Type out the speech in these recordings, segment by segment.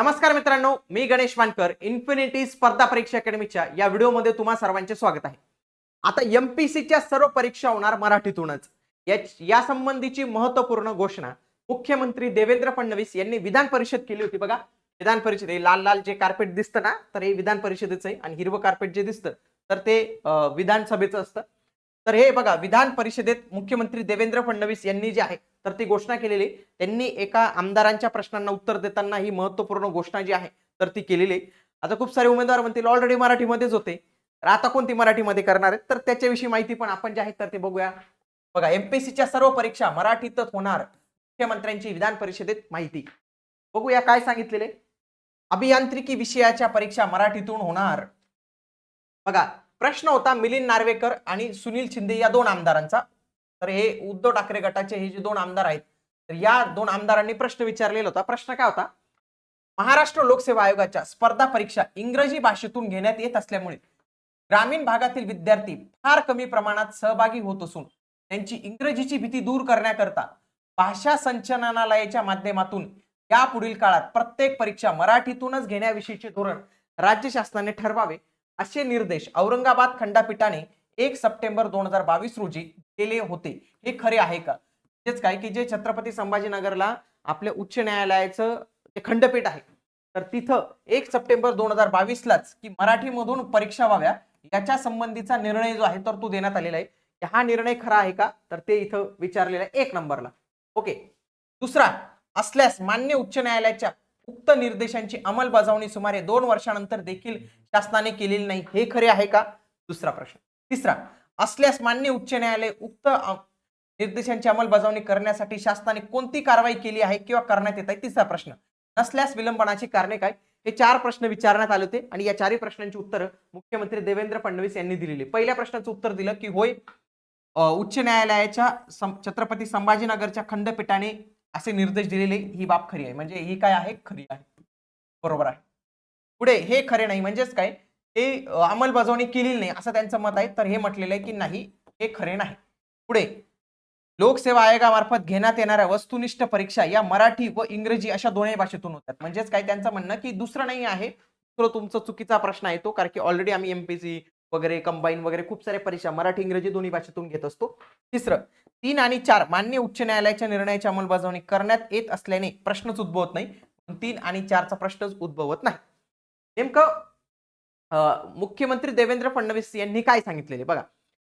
नमस्कार मित्रांनो मी गणेश वानकर इन्फिनिटी स्पर्धा परीक्षा अकॅडमीच्या या व्हिडिओमध्ये तुम्हा सर्वांचे स्वागत आहे. आता एमपीसीच्या सर्व परीक्षा होणार मराठीतूनच. या संबंधीची महत्त्वपूर्ण घोषणा मुख्यमंत्री देवेंद्र फडणवीस यांनी विधान परिषद केली होती बघा. विधान परिषद हे लाल लाल जे कार्पेट दिसतं ना तर हे विधान परिषदेचं आहे आणि हिरवं कार्पेट जे दिसतं तर ते विधानसभेचं असतं. तर हे बघा विधान परिषदेत मुख्यमंत्री देवेंद्र फडणवीस यांनी जे आहे तर ती घोषणा केलेली त्यांनी एका आमदारांच्या प्रश्नांना उत्तर देताना ही महत्त्वपूर्ण घोषणा जी आहे तर ती केलेली. आहे. आता खूप सारे उमेदवार म्हणतील ऑलरेडी मराठीमध्येच होते. तर आता कोणती मराठीमध्ये करणार आहेत? तर त्याच्याविषयी माहिती पण आपण जे आहे तर ते बघूया. बघा एमपीसीच्या सर्व परीक्षा मराठीतच होणार मुख्यमंत्र्यांची विधान परिषदेत माहिती. बघूया काय सांगितलेले. अभियांत्रिकी विषयाच्या परीक्षा मराठीतून होणार. बघा प्रश्न होता मिलिंद नार्वेकर आणि सुनील शिंदे या दोन आमदारांचा. तर हे उद्धव ठाकरे गटाचे हे जे दोन आमदार आहेत तर या दोन आमदारांनी प्रश्न विचारलेला होता. प्रश्न काय होता? महाराष्ट्र लोकसेवा आयोगाच्या स्पर्धा परीक्षा इंग्रजी भाषेतून घेण्यात येत असल्यामुळे ग्रामीण भागातील विद्यार्थी फार कमी प्रमाणात सहभागी होत असून त्यांची इंग्रजीची भीती दूर करण्याकरता भाषा संचलनालयाच्या माध्यमातून या पुढील काळात प्रत्येक परीक्षा मराठीतूनच घेण्याविषयीचे धोरण राज्य शासनाने ठरवावे असे निर्देश औरंगाबाद खंडपीठाने एक सप्टेंबर दोन हजार बावीस रोजी केले होते. हे खरे आहे का? म्हणजेच काय की जे छत्रपती संभाजीनगरला आपल्या उच्च न्यायालयाचं खंडपीठ आहे तर तिथं एक सप्टेंबर दोन हजार बावीसलाच की मराठीमधून परीक्षा व्हाव्या याच्या संबंधीचा निर्णय जो आहे तर तो देण्यात आलेला आहे. हा निर्णय खरा आहे का? तर ते इथं विचारलेला आहे एक नंबरला. ओके. दुसरा असल्यास मान्य उच्च न्यायालयाच्या उक्त निर्देशांची अंमलबजावणी सुमारे दोन वर्षानंतर देखील शासनाने केलेली नाही. हे खरे आहे का? दुसरा प्रश्न. तिसरा असल्यास मान्य उच्च न्यायालय उक्त निर्देशांची अंमलबजावणी करण्यासाठी शासनाने कोणती कारवाई केली आहे किंवा करण्यात येत आहे? तिसरा प्रश्न नसल्यास विलंबनाची कारणे काय? हे चार प्रश्न विचारण्यात आले होते आणि या चारही प्रश्नांची उत्तरं मुख्यमंत्री देवेंद्र फडणवीस यांनी दिलेली. पहिल्या प्रश्नाचं उत्तर दिलं की होय उच्च न्यायालयाच्या छत्रपती संभाजीनगरच्या खंडपीठाने असे निर्देश दिलेले ही बाब खरी आहे. म्हणजे ही काय आहे? खरी आहे. बरोबर आहे. पुढे हे खरे नाही. म्हणजेच काय? हे अंमलबजावणी केलेली नाही असं त्यांचं मत आहे. तर हे म्हटलेलं आहे की नाही हे खरे नाही. पुढे लोकसेवा आयोगामार्फत घेण्यात येणाऱ्या वस्तुनिष्ठ परीक्षा या मराठी व इंग्रजी अशा दोन्ही भाषेतून होतात. म्हणजेच काय त्यांचं म्हणणं की दुसरं नाही आहे. दुसरं तुमचा चुकीचा प्रश्न आहे तो कारण की ऑलरेडी आम्ही एमपीसी वगैरे कंबाईन वगैरे खूप साऱ्या परीक्षा मराठी इंग्रजी दोन्ही भाषेतून घेत असतो. तिसरं तीन आणि चार मान्य उच्च न्यायालयाच्या निर्णयाची अंमलबजावणी करण्यात येत असल्याने प्रश्नच उद्भवत नाही. तीन आणि चारचा प्रश्नच उद्भवत नाही. नेमकं मुख्यमंत्री देवेंद्र फडणवीस यांनी काय सांगितलेले? बघा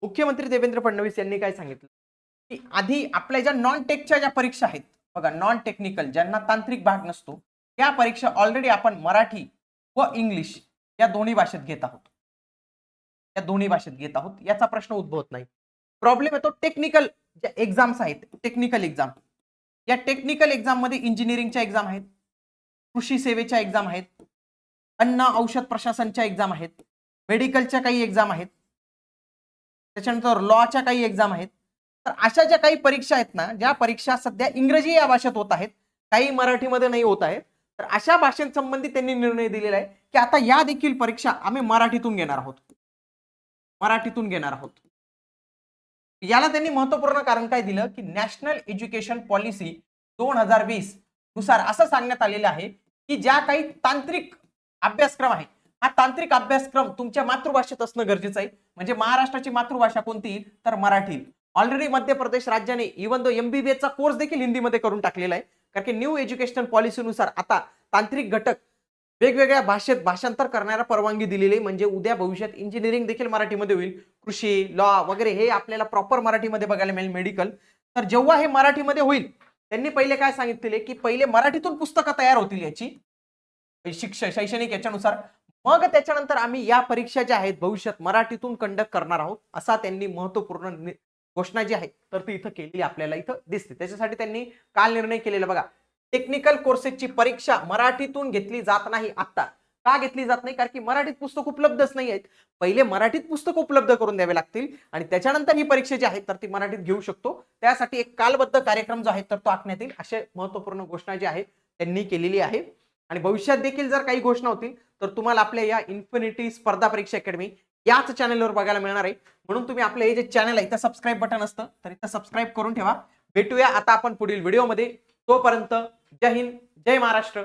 मुख्यमंत्री देवेंद्र फडणवीस यांनी काय सांगितलं? की आधी आपल्या ज्या नॉन टेकच्या ज्या परीक्षा आहेत बघा नॉन टेक्निकल ज्यांना तांत्रिक भाग नसतो त्या परीक्षा ऑलरेडी आपण मराठी व इंग्लिश या दोन्ही भाषेत घेत आहोत. या दोन्ही भाषेत घेत आहोत. याचा प्रश्न उद्भवत नाही. प्रॉब्लेम येतो टेक्निकल ज्या एक्झाम्स आहेत टेक्निकल एक्झाम या टेक्निकल एक्झाममध्ये इंजिनिअरिंगच्या एक्झाम आहेत कृषी सेवेच्या एक्झाम आहेत अन्न औषध प्रशासनच्या एक्झाम आहेत. मेडिकलच्या काही एक्झाम आहेत. त्याच्यानंतर लॉच्या काही एक्झाम आहेत. तर अशा ज्या काही परीक्षा आहेत ना ज्या परीक्षा सध्या इंग्रजी या भाषेत होत आहेत काही मराठीमध्ये नाही होत आहेत तर अशा भाषांसंबंधी त्यांनी निर्णय दिलेला आहे की आता या देखील परीक्षा आम्ही मराठीतून घेणार आहोत. मराठीतून घेणार आहोत. याला त्यांनी महत्त्वपूर्ण कारण काय दिलं की नॅशनल एज्युकेशन पॉलिसी दोन हजार वीसनुसार असं सांगण्यात आलेलं आहे की ज्या काही तांत्रिक अभ्यासक्रम आहे. हा तांत्रिक अभ्यासक्रम तुमच्या मातृभाषेत असणं गरजेचं आहे. म्हणजे महाराष्ट्राची मातृभाषा कोणती तर मराठी ऑलरेडी मध्य प्रदेश राज्याने इव्हन दो एमबीबीएसचा कोर्स देखील हिंदीमध्ये करून टाकलेला आहे. कारण की न्यू एज्युकेशनल पॉलिसीनुसार आता तांत्रिक घटक वेगवेगळ्या भाषेत भाषांतर करण्याला परवानगी दिलेली आहे. म्हणजे उद्या भविष्यात इंजिनिअरिंग देखील मराठीमध्ये होईल. कृषी लॉ वगैरे हे आपल्याला प्रॉपर मराठीमध्ये बघायला मिळेल मेडिकल तर जेव्हा हे मराठीमध्ये होईल त्यांनी पहिले काय सांगितले की पहिले मराठीतून पुस्तकं तयार होतील याची. शिक्षण शैक्षणिक याच्यानुसार. मग त्याच्यानंतर आम्ही या परीक्षा ज्या आहेत भविष्यात मराठीतून कंडक्ट करणार आहोत असा त्यांनी महत्त्वपूर्ण घोषणा जी आहे तर ती इथं केलेली आपल्याला इथं दिसते. त्याच्यासाठी त्यांनी काल निर्णय केलेला बघा. टेक्निकल कोर्सेसची परीक्षा मराठीतून घेतली जात नाही आत्ता. का घेतली जात नाही? कारण की मराठीत पुस्तक उपलब्धच नाही आहेत. पहिले मराठीत पुस्तक उपलब्ध करून द्यावे लागतील आणि त्याच्यानंतर ही परीक्षा जी आहे तर ती मराठीत घेऊ शकतो. त्यासाठी एक कालबद्ध कार्यक्रम जो आहे तर तो आखण्यात येईल. असे महत्त्वपूर्ण घोषणा जी आहे त्यांनी केलेली आहे. आणि भविष्यात देखील जर काही घोषणा होतील तर तुम्हाला आपल्या या इन्फिनिटी स्पर्धा परीक्षा अकॅडमी याच चॅनलवर बघायला मिळणार आहे. म्हणून तुम्ही आपलं हे जे चॅनल आहे इथं सबस्क्राईब बटन असतं तर इथं सबस्क्राईब करून ठेवा. भेटूया आता आपण पुढील व्हिडिओमध्ये तोपर्यंत जय हिंद जय महाराष्ट्र.